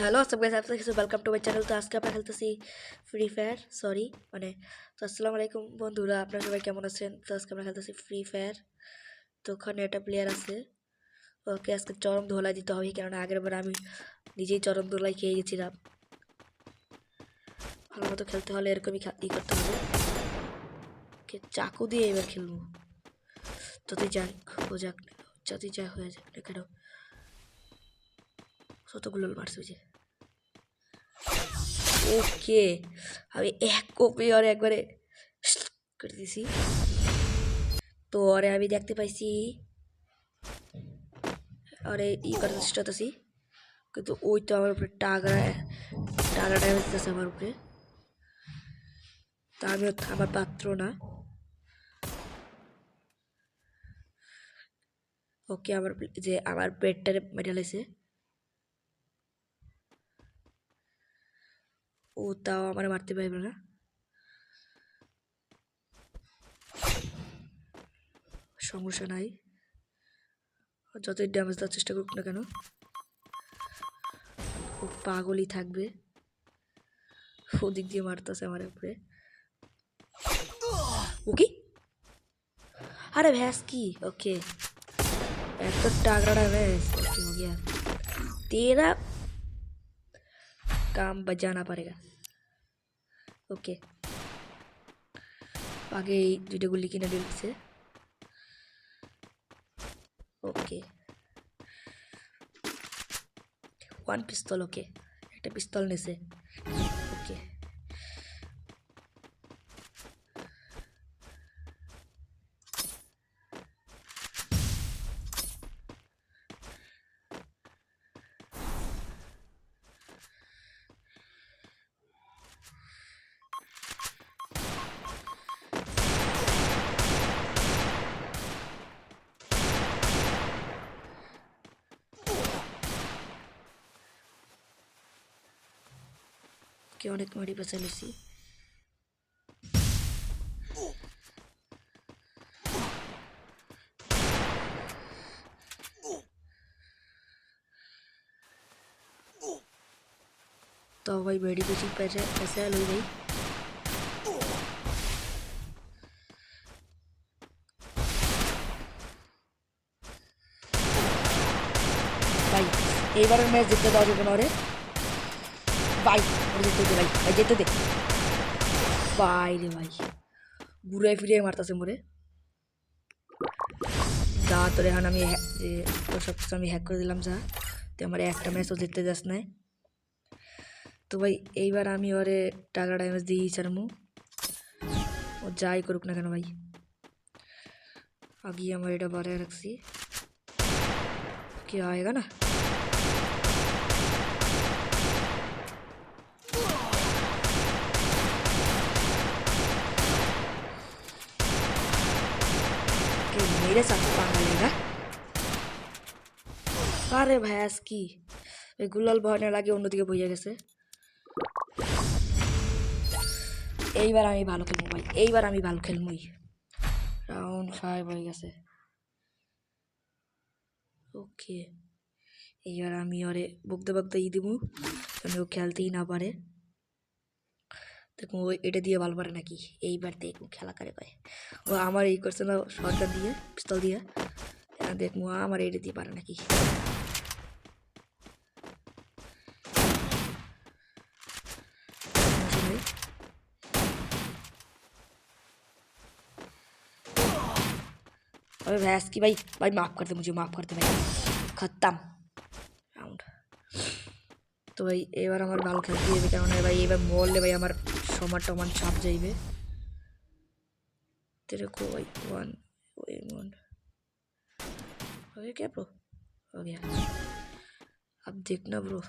Hello সব কাছে welcome to my channel তো আজকে আমরা খেলতেছি ফ্রি ফায়ার সরি মানে তো আসসালামু আলাইকুম বন্ধুরা আপনারা সবাই কেমন আছেন? তো আজকে আমরা খেলতেছি ফ্রি ফায়ার তো ওখানে একটা প্লেয়ার আছে। ওকে আজকে চরম ধোলাই দিতে হবে কেননা আগের বার আমি নিজেই চরম ধোলাই খেয়ে গেছিলাম। ভালো মতো খেলতে হলে এরকমই ই করতে হবে। ওকে চাকু দিয়ে এবার খেলব। যতই যাক ও যাক না কেন, যতই যা হয়ে যাক না কেন কতগুলো মারছে যে ওকে, আমি এক কপি আর একবারে করে দিছি। তো আরে আমি দেখতে পাইছি, আরে ই করার চেষ্টা করতেছি, কিন্তু ওই তো আমার উপরে টাগরা টাগরা ড্যামেজ দিতেছে আমার উপরে। তা আমিও আমার পাত্র না। ওকে, আমার যে আমার পেটটারে মেডাল ও তাও আমার মারতে পারবে না সমস্যা নাই ও যতই ড্যামেজ দেওয়ার চেষ্টা করুক না কেন ও পাগলই থাকবে ওদিক দিয়ে মারতেছে আমার উপরে ও কি अरे भैंस की ओके एक तो टागड़ा भैंस ओके हो गया तेरा काम बजाना पड़ेगा ওকে। আগে এই দুইটা গুলি কিনে দিচ্ছে ওকে। ওয়ান পিস্তল ওকে। একটা পিস্তল নিছে। ওকে অনেক মারি পেঁচা নিছি तो भाई बड़ी कुछ पैसे पैसे लो भाई ভাই এইবারের ম্যাচ জিততে দেওয়া যাবে না রে ভাই যেতে দে ভাই ভাই যেতে দে ভাই রে ভাই ঘুরে ফিরে মারতাছে মোরে যা তোর এখন আমি যে তোর সব কিছু আমি হ্যাক করে দিলাম যা তুই আমার একটা ম্যাচও জিততে যাস নাই তো ভাই, এইবার আমি ওরে টাকা ড্যামেজ দিয়েই ছাড়মু ও যাই করুক না কেন ভাই। আগে আমার এটা বাড়ায় রাখছি। কি আয়েগা না মেরে চাচ্ছে বাঙালিরা আরে ভায়াস কি ওই গুলাল বহনের আগে অন্যদিকে বইয়ে গেছে এইবার আমি ভালো খেলব ভাই এইবার আমি ভালো খেলবই রাউন্ড ফাইভ হয়ে গেছে ওকে এইবার আমি ওরে বকতে বকতে ই দিব কারণ ও খেলতেই না পারে দেখুন ও এটা দিয়ে ভালো পারে নাকি এইবার দেখুন খেলা করে কয় ও আমার এই করছে না সরকার দিয়ে পিস্তল দিয়ে এখন দেখুন ও আমার এটা দিয়ে পারে নাকি समझे भाई अबे भैंस की भाई भाई माफ कर दे मुझे माफ कर दे भाई खत्म রাউন্ড তো ভাই এবার আমার ভালো খেলতে হবে কেননা ভাই এবার মরলে ভাই আমার সমান টমান চাপ যাইবে तेरे को भाई वन वन हो गया क्या ब्रो हो गया अब देखना ब्रो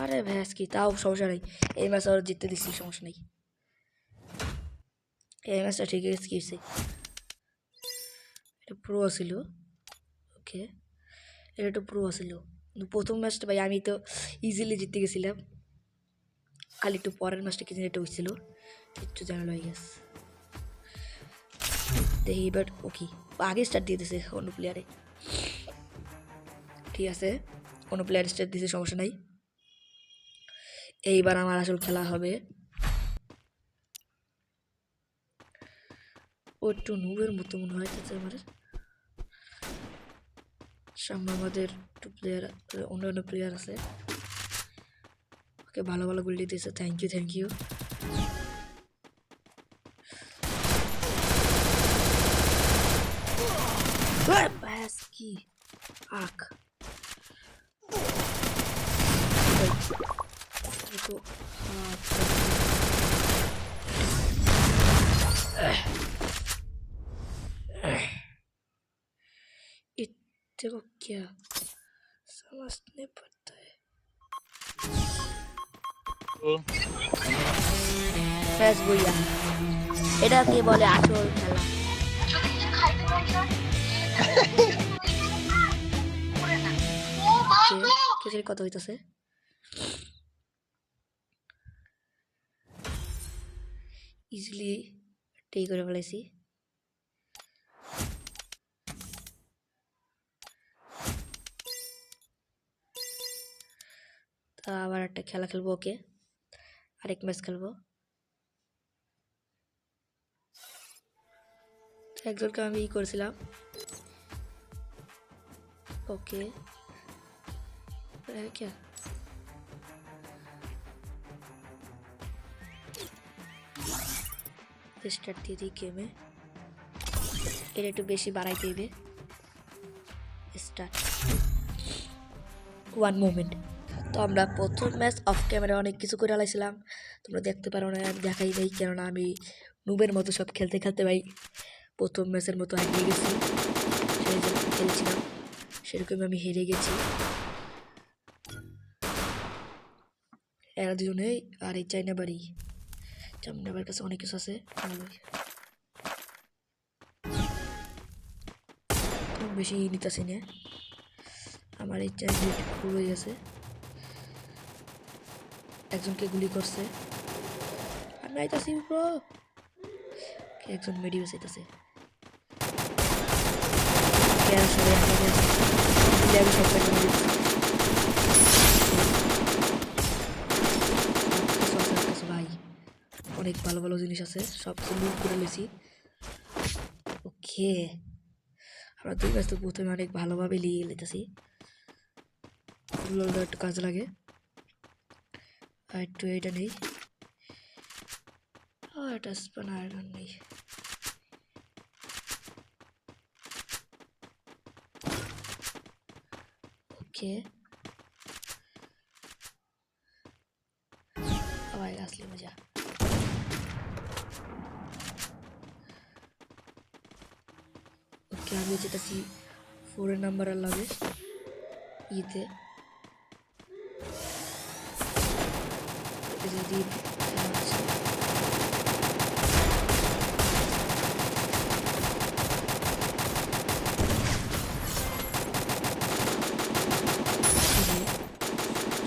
আরে ভ্যাস কি তাও সমস্যা নেই এই ম্যাচ আর জিততে দিচ্ছি সমস্যা নেই এই ম্যাচটা ঠিক হয়েছে এটা প্রো ছিল। ওকে এটা একটু প্রো ছিল। কিন্তু প্রথম ম্যাচটা ভাই আমি তো ইজিলি জিতে গেছিলাম। খালি একটু পরের ম্যাচটা কি জানি এটা হয়েছিল। একটু জানালো হয়ে গেছে। দেখি এবার ওকে আগে স্টার্ট দিয়ে দিছে অন্য প্লেয়ারে ঠিক আছে। অন্য প্লেয়ার স্টার্ট দিছে সমস্যা নাই। এইবার আমার আসল খেলা হবে ও একটু নুবের মতো মনে হয় তাতে আমাদের সামনে আমাদের একটু প্লেয়ার অন্য অন্য প্লেয়ার আছে। ওকে ভালো ভালো গুলি দিয়েছে থ্যাংক ইউ থ্যাংক ইউ ব্যাস, কি? আখ। তো হাত इतने को क्या समझ नहीं पड़ता है ব্যাস বইয়া এটা কি বলে আসল খেলা কিছু কত হইতেছে ইজিলি টেই করে ফেলাইছি তা আবার একটা খেলা খেলব ওকে আরেক ম্যাচ খেলব তো একজনকে আমি ই করেছিলাম ওকে क्या? স্টার্ট দিয়ে দিই গেমে এটা একটু বেশি বাড়াই দিবে স্টার্ট ওয়ান মোমেন্ট তো আমরা প্রথম ম্যাচ অফ ক্যামেরা অনেক কিছু করে আলাইছিলাম। তোমরা দেখতে পারো না, আমি দেখাই নেই, কেননা আমি নুবের মতো সব খেলতে খেলতে ভাই প্রথম ম্যাচের মতো হারিয়ে গেছি। সেই জন্য খেলেছিলাম সেরকম আমি হেরে গেছি। এরা দুজনেই আর এই চাইনা বাড়ি চাইনা বাড়ির কাছে অনেক কিছু আছে বেশি নিতেছি না আমার এই ফুল হয়ে গেছে একজনকে গুলি করছে। আর নাইতাছি ব্রো একজন মেডি আমার কাছে ভাই। অনেক ভালো ভালো জিনিস আছে। সব কিছু করে নিয়েছি ওকে। আমরা দুই ম্যাচ তো প্রথমে অনেক ভালোভাবে লিয়ে নিতেছি ফুটবলটা একটু কাজ লাগে আর একটু এটা নেই আর এটা স্পান আয়রন নেই ওকে আবার আসলে মজা ওকে আমি যেতেছি ফোরের নাম্বার আর লাগে ইতে যদি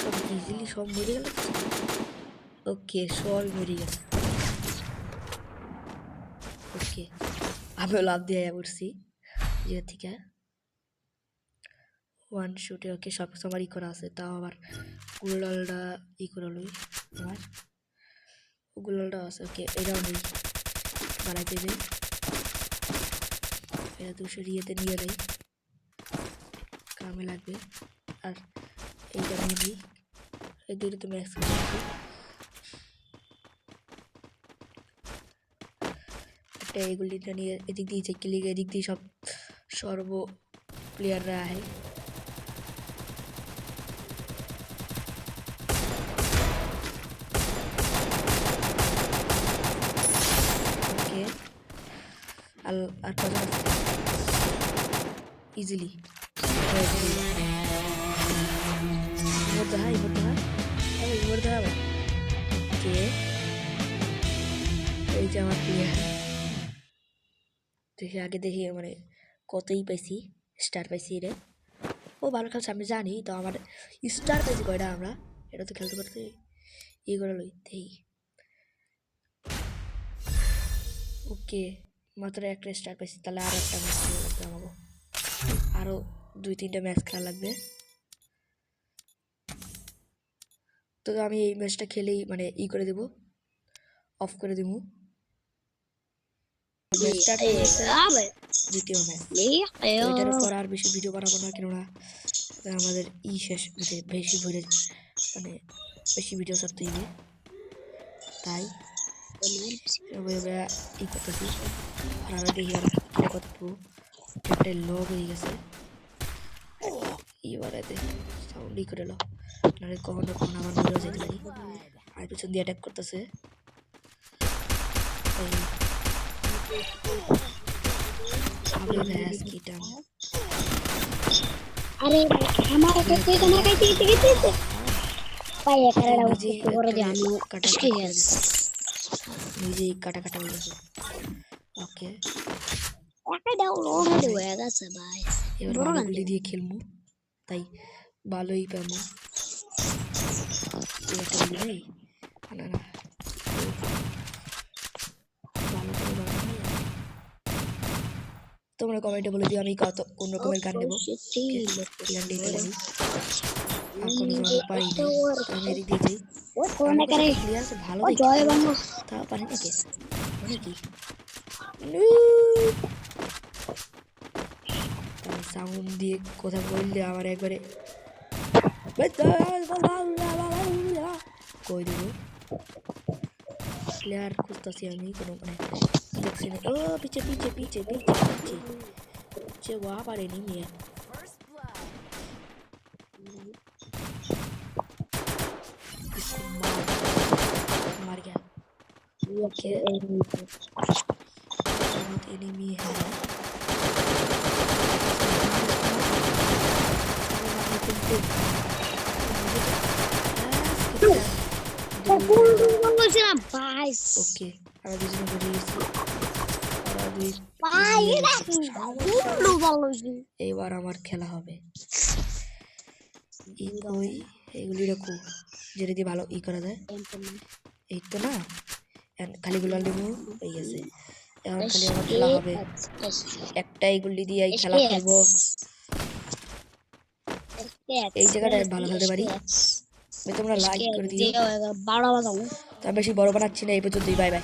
সব ইজিলি সব মরে গেল ওকে সব মরে গেছে। ওকে আমিও লাভ দিয়ে পড়ছি। ইয়ে থেকে। ওয়ান শুটে ওকে সব আমার ই করা আছে, তাও আবার গুলালটা ই করে আমার গুলালটা আছে, ওকে, এটাও নেই এটা ইয়েতে নিয়ে নেই। কামে লাগবে। আর এইটা নিয়ে নিই। এই দুটো তো ম্যাক্স একটা এইগুলিটা নিয়ে এদিক দিয়ে চেক লিগে এদিক দিয়ে সব সর্ব প্লেয়াররা আহে ওকে আর আর কজন ইজিলি মধ্যে হয় মধ্যে হয় এই মধ্যে হবে কে এই যে আমার প্লেয়ার দেখি, আগে দেখি মানে কতই পাইছি স্টার পাইছি রে। ও ভালো খেলছে, আমি জানি, তো আমার স্টার পাইছি কয়টা আমরা? এটা তো খেলতে পারতে ই করে লই দেই ওকে মাত্র একটা স্টার পাইছি তাহলে আর একটা ম্যাচ খেলা লাগবে আমাকে। আরও দুই তিনটা ম্যাচ খেলা লাগবে। তো আমি এই ম্যাচটা খেলেই মানে ই করে দেব অফ করে দেবো। দ্বিতীয় ম্যাচ এটার উপর আর বেশি ভিডিও বানাবো না কেননা আমাদের ই শেষ মানে বেশি ভরে মানে বেশি ভিডিও ছাড়তে হবে। তাই ই করতেছি আর আমরা দেখি আর কি একটা লগ হয়ে গেছে। এবারে সাউন্ড ই করে লো নাহলে কখনো কখনো আমার মরেও যেতে পারি। আর পিছন দিয়ে অ্যাটাক করতেছে। আমি ভ্যাস কিটাম আরে আমার কাছে তোমার কাছে গেছে গেছে ভাই এখানে করে যে কাটা নিজেই কাটা কাটা হয়ে গেছে। ওকে। একা ডাউনলোড হয়ে গেছে ভাই। এবার গান দিয়ে খেলব। তাই ভালোই পাবো। একটা গুলি নেই না না। তোমরা কমেন্টে বলে দিও আমি কত কোন রকমের গান নেব? গান নিতে পারি আমি এদিক দিয়ে যাই। ও কোনে করে ভালো ও জয় বাংলা তা পারে নাকি সাউন্ড দিয়ে কথা বললে আমার একবারে কই দেবো? প্লেয়ার খুঁজতেছি আমি কোনো মানে দেখছি না। ও পিছে পিছে পিছে পিছে পিছে পিছে। ওয়া পারেনি মেয়ে ओके बहुत एनिमी है বলছিলাম ভাই ওকে আমরা দুজনে বুঝে গেছি আমরা দুই ভাই বুঝে এটা গেছি। গুন্ডু বলছি এইবার আমার খেলা হবে ই কই এইগুলি রাখো যেটা দিয়ে ভালো ই করা যায় এই তো না এখন খালি গুলা নেব এই আছে। এখন খালি আমার খেলা হবে। একটাই গুলি দিয়ে এই খেলা খেলব। এই জায়গাটায় ভালো খেলতে পারি। তোমরা লাইক করে দিও। বারো বাজাবো। তা বেশি বড় বানাচ্ছি না এই পর্যন্তই। Bye bye.